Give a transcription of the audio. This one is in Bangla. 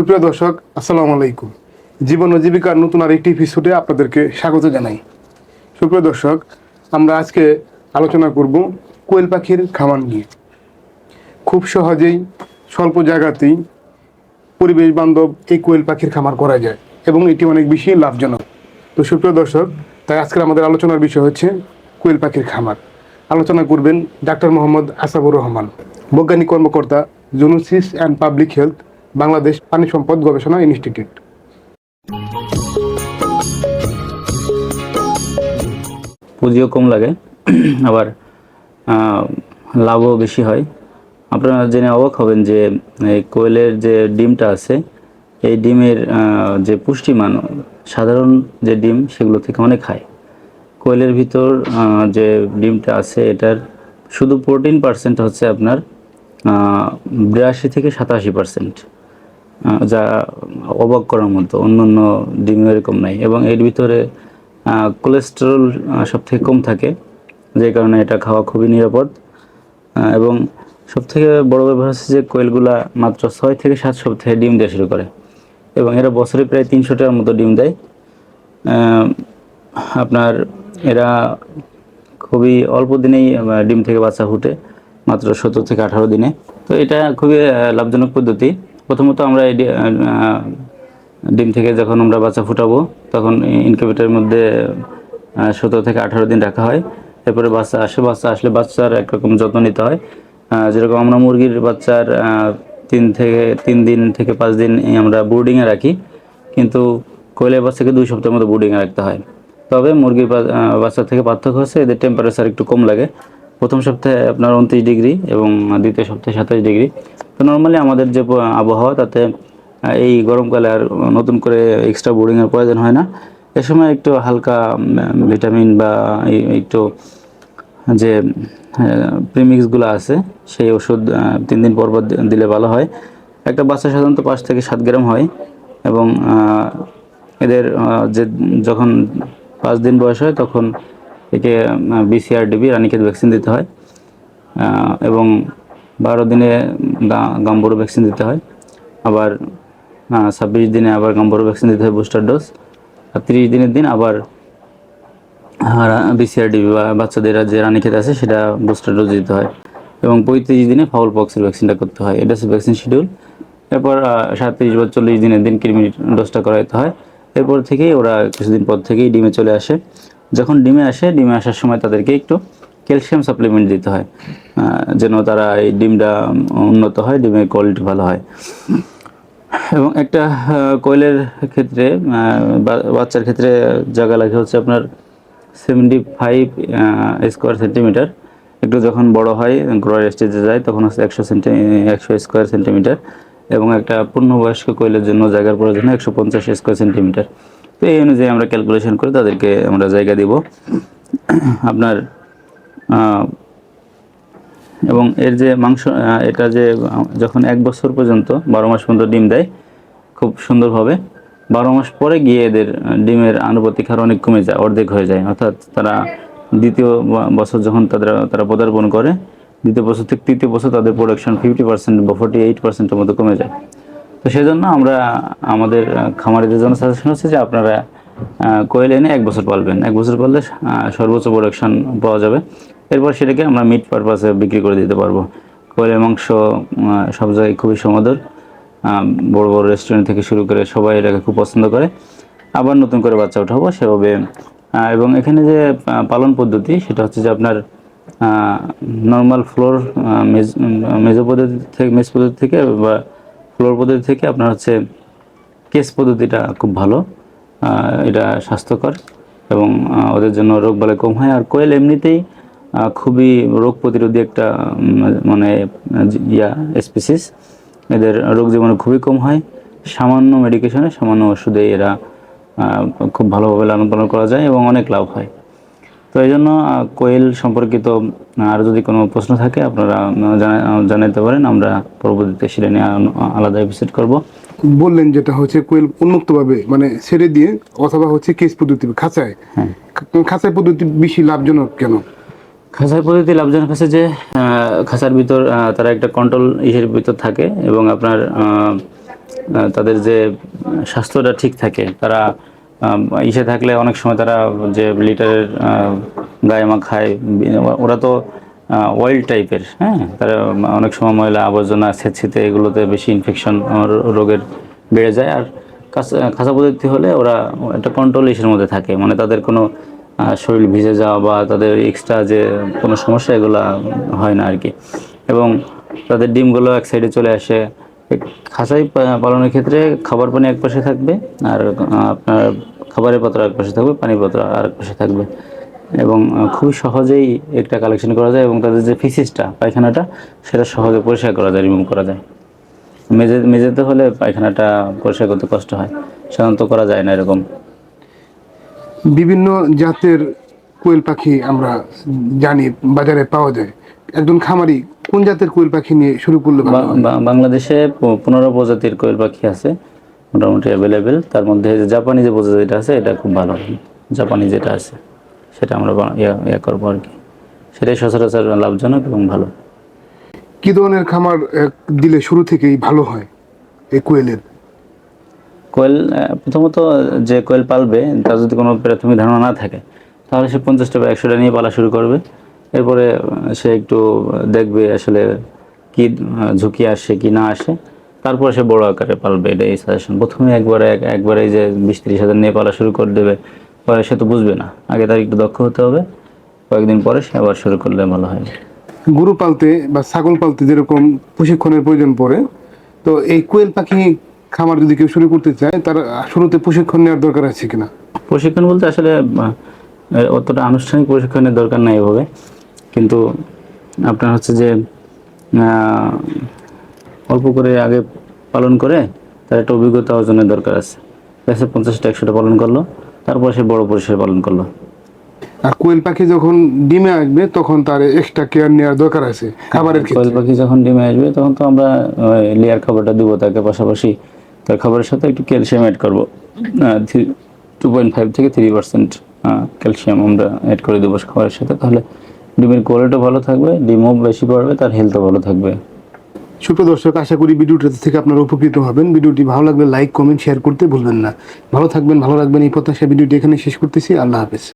সুপ্রিয় দর্শক, আসসালামু আলাইকুম। জীবন ও জীবিকার নতুন আর আরেকটি এপিসোডে আপনাদেরকে স্বাগত জানাই। সুপ্রিয় দর্শক, আমরা আজকে আলোচনা করব কোয়েল পাখির খামার নিয়ে। খুব সহজেই স্বল্প জায়গাতেই পরিবেশ বান্ধব এই কোয়েল পাখির খামার করা যায় এবং এটি অনেক বেশি লাভজনক। তো সুপ্রিয় দর্শক, তাই আজকের আমাদের আলোচনার বিষয় হচ্ছে কোয়েল পাখির খামার। আলোচনা করবেন ডাক্তার মোহাম্মদ আসাবুর রহমান, বৈজ্ঞানিক কর্মকর্তা zoonosis and public health Bangladesh পানি সম্পদ গবেষণা ইনস্টিটিউট। পুঁজিও কম লাগে, আবার লাভও বেশি হয়। আপনারা জেনে অবাক হবেন যে কোয়েলের যে ডিমটা আছে, এই ডিমের যে পুষ্টিমান, সাধারণ যে ডিম, সেগুলো থেকে অনেক হাই। কোয়েলের ভিতর যে ডিমটা আছে, এটার শুধু প্রোটিন পার্সেন্ট হচ্ছে আপনার বিরাশি থেকে সাতাশি পার্সেন্ট যা অবাক করার মতো অন্য অন্য ডিম এরকম নাই। এবং এর ভিতরে কোলেস্টেরল সব থেকে কম থাকে, যে কারণে এটা খাওয়া খুবই নিরাপদ। এবং সব থেকে বড় ব্যাপার হচ্ছে যে কোয়েলগুলা মাত্র ছয় থেকে সাত সপ্তাহে ডিম দেওয়া শুরু করে। এবং এরা বছরে প্রায় তিনশোটার মতো ডিম দেয়। আপনার এরা খুবই অল্প দিনেই ডিম থেকে বাচ্চা ফুটে, মাত্র সত্তর থেকে আঠারো দিনে। তো এটা খুবই লাভজনক পদ্ধতি। প্রথমত আমরা এই ডিম থেকে যখন আমরা বাচ্চা ফুটাবো, তখন ইনকিউবেটারের মধ্যে সতেরো থেকে আঠারো দিন রাখা হয়। এরপরে বাচ্চা আসে, বাচ্চা আসলে বাচ্চার একরকম যত্ন নিতে হয়। যেরকম আমরা মুরগির বাচ্চার তিন থেকে, তিন দিন থেকে পাঁচ দিন আমরা বোর্ডিংয়ে রাখি। কিন্তু কোয়েলের বাচ্চাকে দুই সপ্তাহের মতো বোর্ডিংয়ে রাখতে হয়। তবে মুরগির বাচ্চা থেকে পার্থক্য হচ্ছে এদের টেম্পারেচার একটু কম লাগে। প্রথম সপ্তাহে আপনার উনত্রিশ ডিগ্রি এবং দ্বিতীয় সপ্তাহে সাতাশ ডিগ্রি। তো নর্মালি আমাদের যে আবহাওয়া, তাতে এই গরমকালে আর নতুন করে এক্সট্রা বোর্ডিংয়ের প্রয়োজন হয় না। এ সময় একটু হালকা ভিটামিন বা একটু যে প্রিমিক্সগুলো আছে, সেই ওষুধ তিন দিন পর পর দিলে ভালো হয়। একটা বাচ্চা সাধারণত পাঁচ থেকে সাত গ্রাম হয় এবং এদের যে, যখন পাঁচ দিন বয়স হয়, তখন একে বিসিআরডিবি রানীক্ষেত ভ্যাকসিন দিতে হয়। এবং বারো দিনে গাম্বুরো ভ্যাকসিন দিতে হয়। আবার ছাব্বিশ দিনে আবার গাম্বুরো ভ্যাকসিন দিতে হয় বুস্টার ডোজ আর তিরিশ দিনের দিন আবার বিসিআরডি বা বাচ্চাদের যে রানীক্ষেত আছে সেটা বুস্টার ডোজ দিতে হয়। এবং পঁয়ত্রিশ দিনে ফাউল পক্সের ভ্যাকসিনটা করতে হয়। এটা হচ্ছে ভ্যাকসিন শিডিউল এরপর সাতত্রিশ বা চল্লিশ দিনের দিন কৃমি ডোজটা করাইতে হয়। এরপর থেকেই ওরা কিছুদিন পর থেকেই ডিমে চলে আসে। যখন ডিমে আসে, ডিমে আসার সময় তাদেরকে একটু ক্যালসিয়াম সাপ্লিমেন্ট দিতে হয় যেন তারা এই ডিমটা উন্নত হয়, ডিমের কোয়ালিটি ভালো হয়। এবং একটা কোয়েলের ক্ষেত্রে বাচ্চার ক্ষেত্রে জায়গা লাগে হচ্ছে আপনার সেভেন্টি ফাইভ স্কোয়ার সেন্টিমিটার একটু যখন বড় হয় গ্রোয়ার স্টেজে যায়, তখন হচ্ছে একশো সেন্টি একশো স্কোয়ার সেন্টিমিটার এবং একটা পূর্ণবয়স্ক কোয়েলের জন্য জায়গার প্রয়োজন একশো পঞ্চাশ স্কোয়ার সেন্টিমিটার তো এই অনুযায়ী আমরা ক্যালকুলেশন করে তাদেরকে আমরা জায়গা দিব। আপনার এবং এর যে মাংস এটা যে যখন এক বছর পর্যন্ত বারো মাস পর্যন্ত ডিম দেয়, খুব সুন্দরভাবে, বারো মাস পরে গিয়ে এদের ডিমের আনুপাতিক হার অনেক কমে যায়, অর্ধেক হয়ে যায়। অর্থাৎ তারা দ্বিতীয় বছর যখন তাদের, তারা পদার্পণ করে, দ্বিতীয় বছর থেকে তৃতীয় বছর তাদের প্রোডাকশন ফিফটি পার্সেন্ট বা ফোর্টি এইট পার্সেন্টের মতো কমে যায়। তো সেজন্য আমরা, আমাদের খামারিদের জন্য সাজেশন হচ্ছে যে আপনারা কোয়েল এনে এক বছর পালবেন। এক বছর পাললে সর্বোচ্চ প্রোডাকশন পাওয়া যাবে। এরপর সেটাকে আমরা মিট পারপাসে বিক্রি করে দিতে পারব। কোয়েলের মাংস সব জায়গায় খুবই সমাদর বড় বড় রেস্টুরেন্ট থেকে শুরু করে সবাই এটাকে খুব পছন্দ করে। আবার নতুন করে বাচ্চা উঠাবো সেভাবে। এবং এখানে যে পালন পদ্ধতি, সেটা হচ্ছে যে আপনার নর্মাল ফ্লোর মেজ মেজো পদ্ধতি থেকে, মেজ পদ্ধতি থেকে বা ফ্লোর পদ্ধতি থেকে আপনার হচ্ছে কেস পদ্ধতিটা খুব ভালো। এটা স্বাস্থ্যকর এবং ওদের জন্য রোগ বালাই কম হয়। আর কোয়েল এমনিতেই খুবই রোগ প্রতিরোধী একটা মানে ইয়া স্পিসিস এদের রোগ জীবাণু খুবই কম হয়। সামান্য মেডিকেশনে সামান্য ওষুধে এরা খুব ভালোভাবে লালন পালন করা যায় এবং অনেক লাভ হয়। তো এই জন্য কোয়েল সম্পর্কিত আর যদি কোনো প্রশ্ন থাকে আপনারা জানাতে পারেন। আমরা পরবর্তীতে সেটা নিয়ে আলাদা এপিসোড করব। বললেন যেটা হচ্ছে কোয়েল উন্মুক্তভাবে মানে ছেড়ে দিয়ে অথবা হচ্ছে কেস পদ্ধতি খাঁচায়। হ্যাঁ। খাঁচায় পদ্ধতি বেশি লাভজনক কেন? খাঁচার পদ্ধতি লাভজনক আছে যে খাঁচার ভিতর তারা একটা কন্ট্রোল ইসের ভিতর থাকে এবং আপনার তাদের যে স্বাস্থ্যটা ঠিক থাকে। তারা ইসে থাকলে অনেক সময় তারা যে লিটারের গায়ে মাখায় ওরা তো অয়েল টাইপের হ্যাঁ? তারা অনেক সময় ময়লা, আবর্জনা ছেঁচিতে এগুলোতে বেশি ইনফেকশন রোগের বেড়ে যায়। আর খাসা পদ্ধতি হলে ওরা একটা কন্ট্রোল ইসের মধ্যে থাকে। মানে তাদের কোনো শরীর ভিজে যাওয়া বা তাদের এক্সট্রা যে কোনো সমস্যা, এগুলো হয় না আর কি এবং তাদের ডিমগুলো এক সাইডে চলে আসে। খাঁচাই পালনের ক্ষেত্রে খাবার পানি এক পাশে থাকবে আর আপনার খাবারের পাত্র এক পাশে থাকবে, পানির পাত্র আর এক পাশে থাকবে। এবং খুবই সহজেই একটা কালেকশন করা যায় এবং তাদের যে ফিসিসটা পায়খানাটা, সেটা সহজে পরিষ্কার করা যায় রিমুভ করা যায়। মেজে, মেজেতে হলে পায়খানাটা পরিষ্কার করতে কষ্ট হয়। সাধারণত করা যায় না এরকম। বিভিন্ন জাতের কোয়েল পাখি আমরা জানি বাজারে পাওয়া যায়। একজন খামারি কোন জাতের কোয়েল পাখি নিয়ে শুরু করলে বাংলাদেশে? পনেরো প্রজাতির কোয়েল পাখি আছে মোটামুটি অ্যাভেলেবেল তার মধ্যে জাপানি যে প্রজাতিটা আছে এটা খুব ভালো। জাপানি যেটা আছে সেটা আমরা ইয়া করব আর কি। সেটাই সচরাচর লাভজনক এবং ভালো। কি ধরনের খামার দিলে শুরু থেকেই ভালো হয় এই কোয়েলের? কোয়েল প্রথমত যে কোয়েল পালবে, তার যদি কোনো প্রাথমিক ধারণা না থাকে, তাহলে সে পঞ্চাশটা বা একশোটা নিয়ে পালা শুরু করবে। এরপরে সে একটু দেখবে আসলে কি ঝুঁকি আসে কি না আসে। তারপরে সে বড় আকারে পালবে, এটা এই সাজেশন প্রথমে একবারে, এক- একবারে যে বিশ তিরিশ হাজার নিয়ে পালা শুরু করে দেবে, পরে সে তো বুঝবে না। আগে তার একটু দক্ষ হতে হবে, কয়েকদিন পরে সে আবার শুরু করলে ভালো হয়। গরু পালতে বা ছাগল পালতে যেরকম প্রশিক্ষণের প্রয়োজন পড়ে, তো এই কোয়েল পাখি খামার যদি কেউ শুরু করতে চায় তার শুরুতে প্রশিক্ষণ নেওয়ার দরকার আছে কিনা? প্রশিক্ষণ বলতে আসলে অতটা আনুষ্ঠানিক প্রশিক্ষণের দরকার নাই এভাবে। কিন্তু আপনার হচ্ছে যে অল্প করে আগে পালন করে তার একটা অভিজ্ঞতা অর্জনের দরকার আছে। দেখা পঞ্চাশটা একশোটা পালন করল তারপর সে বড় পরিসরে পালন করল। আর কোয়েল পাখি যখন ডিমে আসবে তখন তার এক্সট্রা কেয়ার নেওয়ার দরকার আছে খাবারের কোয়েল পাখি যখন ডিমে আসবে তখন তো আমরা লেয়ার খাবারটা দিব তাকে পাশাপাশি। তার খাবারের সাথে একটু ক্যালসিয়াম অ্যাড করব। টু পয়েন্ট ফাইভ থেকে থ্রি পার্সেন্ট ক্যালসিয়াম আমরা অ্যাড করে দেবো খাবারের সাথে। তাহলে ডিমের কোয়ালিটিও ভালো থাকবে ডিমও বেশি বাড়বে তার হেলথও ভালো থাকবে। সুপ্রিয় দর্শক আশা করি ভিডিওটা থেকে আপনারা উপকৃত হবেন। ভিডিওটি ভালো লাগলে লাইক কমেন্ট শেয়ার করতে ভুলবেন না। ভালো থাকবেন ভালো রাখবেন। এই প্রত্যাশা ভিডিওটি এখানে শেষ করতেছি। আল্লাহ হাফেজ।